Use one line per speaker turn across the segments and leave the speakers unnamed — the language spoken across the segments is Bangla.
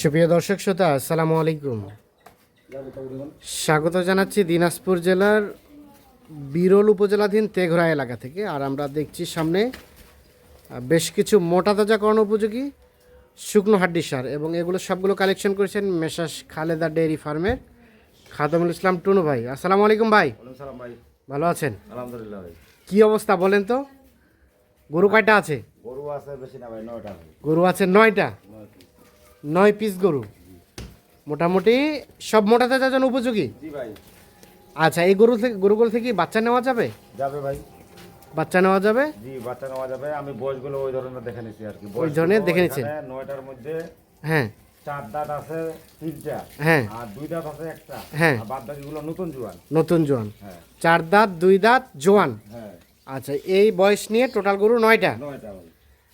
সুপ্রিয় দর্শক শ্রোতা আসসালামু আলাইকুম। স্বাগত জানাচ্ছি দিনাজপুর জেলার বিরল উপজেলাধীন তেঘরা এলাকা থেকে আর আমরা দেখছি সামনে বেশ কিছু মোটা তাজাকরণ উপযোগী শুকনো হাড্ডি সার এবং এগুলো সবগুলো কালেকশন করেছেন মেসাস খালেদা ডেয়ারি ফার্মের খাদমুল ইসলাম টুনু ভাই। আসসালামু আলাইকুম ভাই।
ভাই।
ভালো আছেন?
আলহামদুলিল্লাহ ভাই।
কি অবস্থা বলেন তো? গরু কয়টা আছে?
গরু আছে বেশি না ভাই নয়টা
গরু আছে নয়টা? নয় পিস গরু। মোটামুটি সব মোটা তাজার জন্য উপযোগী?
ভাই।
আচ্ছা এই গরু থেকে গরুগুলো থেকে কি বাচ্চা নেওয়া যাবে?
যাবে ভাই।
বাচ্চা নেওয়া যাবে?
জি বাচ্চা নেওয়া যাবে। আমি বয়সগুলো ওই ধরনের দেখে নিছি আর কি।
ওই ধরনের দেখে নিছেন?
নয়টার মধ্যে
হ্যাঁ।
চার দাঁত আছে তিনটা
হ্যাঁ।
আর দুই দাঁত আছে একটা।
হ্যাঁ।
আর বাদ বাকিগুলো নতুন জোয়ান।
নতুন জোয়ান।
হ্যাঁ।
চার দাঁত দুই দাঁত জোয়ান।
হ্যাঁ।
আচ্ছা এই বয়স নিয়ে টোটাল গরু নয়টা?
নয়টা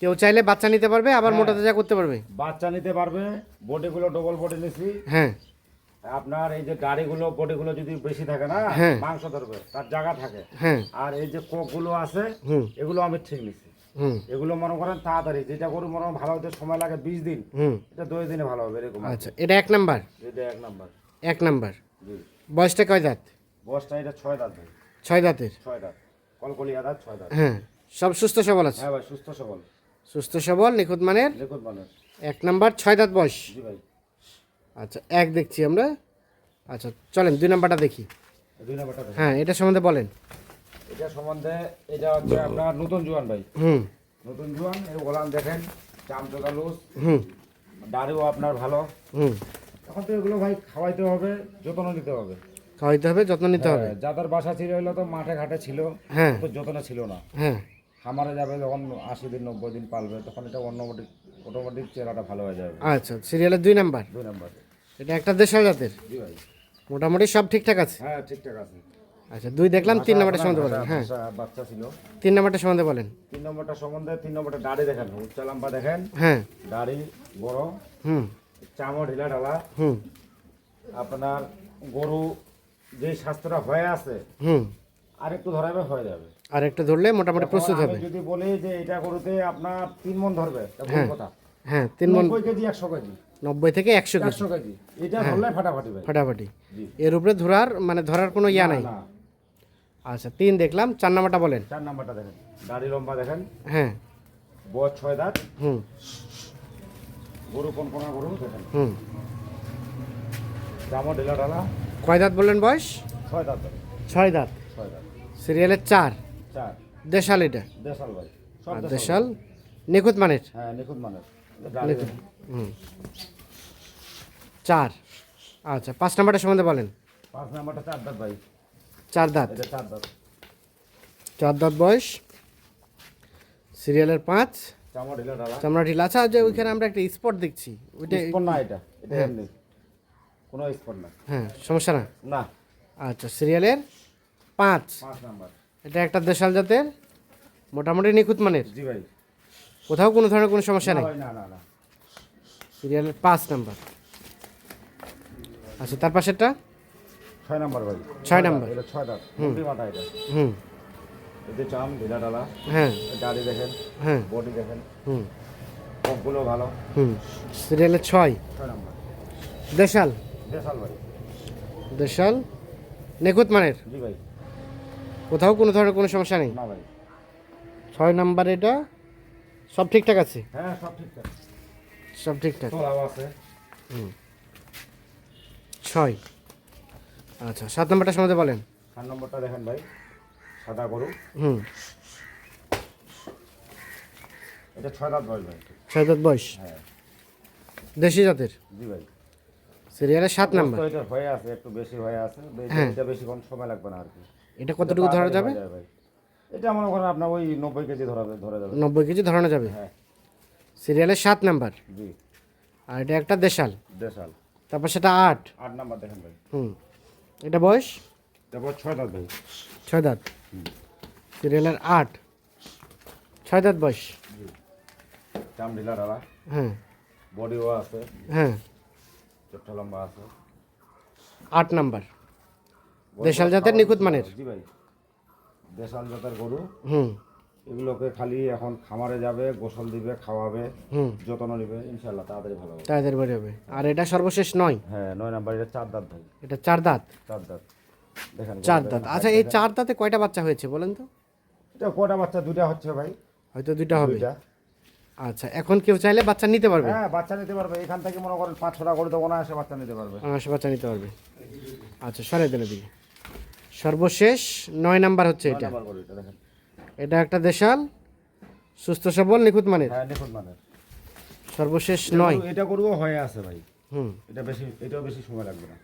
কেউ চাইলে বাচ্চা নিতে পারবে আবার
হ্যাঁ।
মোটা তাজা করতে পারবে।
বাচ্চা নিতে পারবে বডিগুলো ডবল বডি নিছি।
হ্যাঁ।
আপনার এই যে গাড়িগুলো বডিগুলো যদি বেশি থাকে না
হ্যাঁ।
মাংস ধরবে তার জায়গা থাকে।
হ্যাঁ।
আর এই যে কোকগুলো আছে
হুম।
এগুলো আমি ঠিক নিছি।
হুম।
এগুলো মনে করেন তাড়াতাড়ি যেটা গরু মনে ভালো হতে সময় লাগে বিশ দিন
হুম।
এটা দুই দিনে ভালো হবে এরকম
আচ্ছা এটা এক নাম্বার?
এটা এক নাম্বার।
এক নাম্বার। বয়সটা কয় দাঁত?
বয়সটা এটা ছয় দাঁত।
ছয় দাঁতের?
ছয় দাঁত। কলকলিয়া দাঁত ছয় দাঁত।
হ্যাঁ সব সুস্থ সবল আছে?
হ্যাঁ ভাই সুস্থ সবল।
সুস্থ সবল নিখুঁত মানের? এক নাম্বার ছয় দাঁত বয়স? আচ্ছা এক দেখছি আমরা। আচ্ছা চলেন দুই নাম্বারটা দেখি।
দুই নাম্বারটা
হ্যাঁ এটা সম্বন্ধে বলেন।
এটা সম্বন্ধে এটা হচ্ছে আপনার নতুন জোয়ান ভাই।
হুম।
নতুন জোয়ান এই গোলাম দেখেন চামচকা লুজ।
হুম।
দাড়িও আপনার ভালো।
হুম।
এখন তো এগুলো ভাই খাওয়াইতে হবে যত্ন নিতে হবে।
খাওয়াইতে হবে যত্ন নিতে হবে।
হ্যাঁ, যাদের বাসা ছিল হলো তো মাঠে ঘাটে ছিল
হ্যাঁ।
তো যত্ন ছিল না।
হ্যাঁ।
খামারে যাবে যখন আশি দিন নব্বই দিন পালবে তখন এটা অটোমেটিক অটোমেটিক চেহারাটা ভালো হয়ে যাবে।
আচ্ছা সিরিয়ালের দুই নাম্বার
দুই নাম্বার
এটা একটা দেশাল জাতের?
জি ভাই।
মোটামুটি সব ঠিকঠাক আছে?
হ্যাঁ ঠিকঠাক আছে।
আচ্ছা দুই দেখলাম তিন নাম্বারটা সম্বন্ধে বলেন হ্যাঁ।
বাচ্চা- বাচ্চা ছিল।
তিন নাম্বারটা সম্বন্ধে বলেন।
তিন নম্বরটা সম্বন্ধে তিন নম্বরটা দাড়ি দেখেন উচ্চ লম্বা দেখেন।
হ্যাঁ।
দাড়ি বড়।
হুম।
চামড় ঢিলা ঢালা।
হুম।
আপনার গরু যে স্বাস্থ্যটা হয়ে আছে
হুম।
আর একটু ধরাবে হয়ে যাবে।
আর একটা ধরলে মোটামুটি প্রস্তুত হবে।
যদি বলি যে এটা গরুতে আপনার তিন মন ধরবে তা কথা।
হ্যাঁ তিন মন
নব্বই কেজি একশো কেজি।
নব্বই থেকে একশো কেজি।
একশো কেজি। এটা ধরলে ফাটাফাটি
ফাটাফাটি। এর উপরে ধরার মানে ধরার কোনো ইয়া নাই? আচ্ছা তিন দেখলাম চার নাম্বারটা বলেন।
চার নাম্বারটা দেখেন। দাড়ি লম্বা দেখেন।
হ্যাঁ।
বয়স ছয় দাঁত।
হুম।
গরু কোন কোনা গরু দেখেন।
হুম।
চামড় ঢিলা ঢালা।
কয় দাঁত বললেন বয়স?
ছয় দাঁত।
ছয় দাঁত।
ছয় দাঁত।
সিরিয়ালের চার।
চার।
দেশাল এটা।
দেশাল ভাই।
আর
দেশাল।
নিখুঁত মানের।
হ্যাঁ নিখুঁত মানের।
হুম। চার। আচ্ছা পাঁচ নাম্বারটা সম্বন্ধে বলেন।
পাঁচ নাম্বারটা চার দাঁত ভাই।
চার দাঁত।
এটা চার দাঁত।
চার দাঁত বয়স। সিরিয়ালের পাঁচ।
চামড় ঢিলা
আচ্ছা যে ওইখানে আমরা একটা স্পট দেখছি। ওইটা
স্পট না এটা। এমনি। কোনো স্পট না।
হ্যাঁ সমস্যা না?
না।
আচ্ছা সিরিয়ালের পাঁচ। এটা একটা দেশাল জাতের মোটামুটি নিখুঁত মানের।
জি ভাই।
কোথাও কোনো ধরনের কোনো সমস্যা নেই? সিরিয়ালের পাঁচ নাম্বার। আচ্ছা তার পাশেরটা?
ছয় নাম্বার ভাই।
ছয় নাম্বার।
এটা ছয় দাঁত। মুন্ডি মাথা এটা।
হুম।
এতে চাম ঢিলা ঢালা
হ্যাঁ।
দাড়ি দেখেন
হ্যাঁ।
বডি দেখেন।
হুম।
পকগুলো ভালো।
হুম। সিরিয়ালের ছয়।
ছয় নাম্বার।
দেশাল?
দেশাল ভাই।
দেশাল? নিখুঁত মানের?
জি ভাই।
কোথাও কোনো ধরনের কোনো সমস্যা নেই?
না ভাই।
ছয় নাম্বার এটা? সব ঠিকঠাক আছে?
হ্যাঁ সব ঠিকঠাক।
সব ঠিকঠাক?
আছে।
ছয়। আচ্ছা সাত নাম্বারটা সম্বন্ধে বলেন।
চার নম্বরটা দেখেন ভাই। সাদা গরু।
হুম।
এটা ছয় দাঁত বয়স ভাই।
ছয় দাঁত বয়স?
হ্যাঁ।
দেশি জাতের?
জি ভাই।
সিরিয়ালের সাত নাম্বার।
হয়ে আছে একটু বেশি হয়ে আছে।
হ্যাঁ।
বেশি কোন সময় লাগবে না আর কি।
এটা কতটুকু ধরা যাবে?
এটা মনে করেন আপনার ওই নব্বই কেজি ধরা ধরে যাবে।
নব্বই কেজি ধরানো যাবে?
হ্যাঁ।
সিরিয়ালের সাত নাম্বার?
জি।
আর এটা একটা দেশাল?
দেশাল।
তারপর সেটা আট?
আট নাম্বার দেখেন ভাই।
হুম। এটা বয়স?
তারপর ছয় দাঁত ভাই।
ছয় দাঁত। সিরিয়ালের আট। ছয় দাঁত বয়স?
চাম ঢিলা ডালা।
হ্যাঁ।
বডিও আছে।
হ্যাঁ।
চোট্টা লম্বা আছে।
আট নাম্বার। দেশাল জাতের নিখুঁত মানের?
জি ভাই। দেশাল জাতের গরু।
হুম।
এগুলোকে খালি এখন খামারে যাবে গোসল দিবে খাওয়াবে
হুম।
যত্ন নিবে ইনশাল্লাহ তাড়াতাড়ি ভালো হবে।
তাদের বাড়ি হবে। আর এটা সর্বশেষ নয়?
হ্যাঁ নয় নাম্বার এটা চার দাঁত ভাই।
এটা চার দাঁত?
চার দাঁত। দেখেন
চার দাঁত। আচ্ছা এই চার দাঁতে কয়টা বাচ্চা হয়েছে বলেন তো?
এটা কটা বাচ্চা? দুইটা হচ্ছে ভাই।
হয়তো দুইটা হবে। আচ্ছা এখন কেউ চাইলে বাচ্চা নিতে পারবে?
হ্যাঁ বাচ্চা নিতে পারবে। এখান থেকে মনে করেন পাঁচশো টাকা করে তো অনায়াসে বাচ্চা নিতে পারবে।
অনায়াসে বাচ্চা নিতে পারবে। আচ্ছা সরে দিলে দিকে সর্বশেষ নয় নাম্বার হচ্ছে এটা।
এটা
একটা দেশাল সুস্থ সবল নিখুঁত মানের?
হ্যাঁ
সর্বশেষ নয়।
এটা করব হয়ে আছে ভাই।
হুম।
এটা বেশি এটাও বেশি সময় লাগবে না।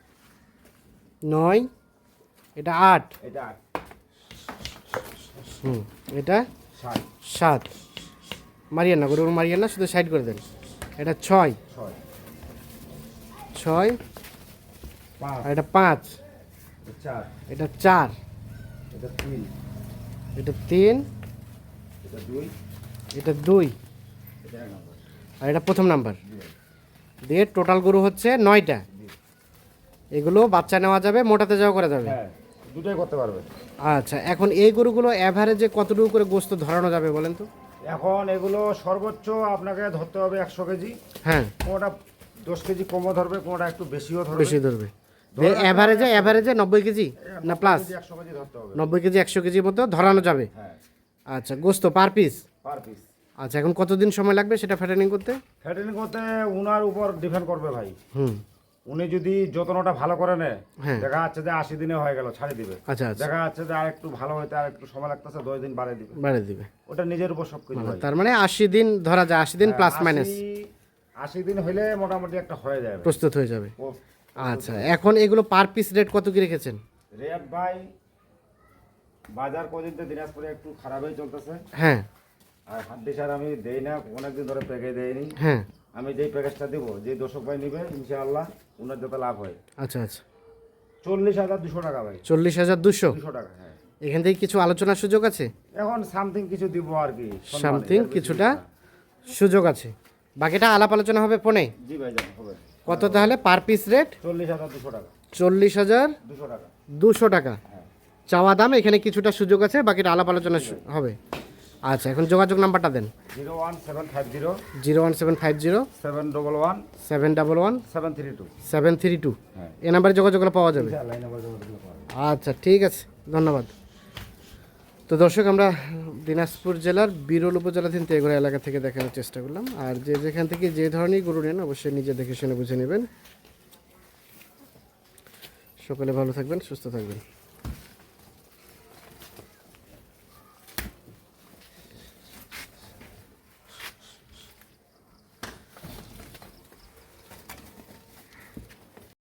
নয়। এটা আট।
এটা আট।
হুম। এটা সাত মারিয়েন না গরু মারিয়েন না শুধু সাইড করে দেন। এটা ছয়।
ছয়।
ছয়। আর এটা পাঁচ।
এটা চার।
এটা
তিন।
এটা তিন।
এটা দুই।
এটা দুই। আর এটা প্রথম নাম্বার। দিয়ে টোটাল গরু হচ্ছে নয়টা। এগুলো বাচ্চা নেওয়া যাবে মোটাতে যাওয়া করা যাবে।
হ্যাঁ দুটোই করতে পারবে।
আচ্ছা এখন এই গরুগুলো অ্যাভারেজে কতটুকু করে গোস্ত ধরানো যাবে বলেন তো?
এখন এগুলো সর্বোচ্চ আপনাকে ধরতে হবে একশো কেজি।
হ্যাঁ।
কোনোটা দশ কেজি কমও ধরবে কোনোটা একটু বেশিও ধরবে।
বেশি ধরবে। অ্যাভারেজে অ্যাভারেজে নব্বই কেজি? না প্লাস
কেজি
নব্বই কেজি একশো কেজির মতো ধরানো যাবে?
হ্যাঁ।
আচ্ছা গোস্ত পার পিস
পার পিস
আচ্ছা এখন কতদিন সময় লাগবে সেটা ফ্যাটেনিং করতে?
ফ্যাটেনিং করতে উনার উপর ডিপেন্ড করবে ভাই।
হুম।
উনি যদি যত্নটা ভালো করে নেয়
হ্যাঁ।
দেখা যাচ্ছে যে আশি দিনে হয়ে গেল ছাড়ি দিবে।
আচ্ছা আচ্ছা।
দেখা যাচ্ছে যে আর একটু ভালো হইতে আর একটু সময় লাগতেছে দশ দিন বাড়িয়ে দিবে।
বাড়িয়ে দিবে।
ওটা নিজের উপর সব কিছু ভাই
তার মানে আশি দিন ধরা যায় আশি দিন প্লাস মাইনাস
আশি- দিন হইলে মোটামুটি একটা হয়ে যাবে।
প্রস্তুত হয়ে যাবে। আচ্ছা এখন এগুলো পার পিস রেট কত কি রেখেছেন?
রেট ভাই বাজার পর্যন্ত দিনাজপুরে একটু খারাপই চলতেছে।
হ্যাঁ।
আর হাড্ডি সার আমি দেই না অনেকদিন ধরে প্যাকেজ দেয়নি
হ্যাঁ।
আমি যেই প্যাকেজটা দিব যে দর্শক ভাই নিবে ইনশাআল্লাহ ওনার যাতে লাভ হয়।
আচ্ছা আচ্ছা।
চল্লিশ হাজার দুশো টাকা ভাই।
চল্লিশ হাজার দুশো?
দুশো টাকা হ্যাঁ।
এখান থেকে কিছু আলোচনার সুযোগ আছে?
এখন সামথিং কিছু দিব আর কি
সামথিং কিছুটা সুযোগ আছে। বাকিটা আলাপ আলোচনা হবে ফোনে?
জি ভাই হবে।
কত তাহলে? পার পিস রেট
চল্লিশ হাজার দুশো টাকা।
চল্লিশ হাজার
দুশো টাকা।
দুশো টাকা।
হ্যাঁ।
চাওয়া দাম এখানে কিছুটা সুযোগ আছে বাকিটা আলাপ আলোচনা হবে। আচ্ছা এখন যোগাযোগ নাম্বারটা দেন।
Zero one seven five zero.
Zero one seven five zero.
Seven double one.
Seven double one.
Seven three two.
Seven three two.
হ্যাঁ।
এ নাম্বারে যোগাযোগগুলো পাওয়া যাবে। আচ্ছা ঠিক আছে। ধন্যবাদ। তো দর্শক আমরা দিনাজপুর জেলার বিরল উপজেলাধীন তেঘরা এলাকা থেকে দেখানোর চেষ্টা করলাম। আর যে যেখান থেকে যে ধরনের গরু নেন, অবশ্যই নিজে দেখে শুনে বুঝে নেবেন। সকলে ভালো থাকবেন, সুস্থ থাকবেন।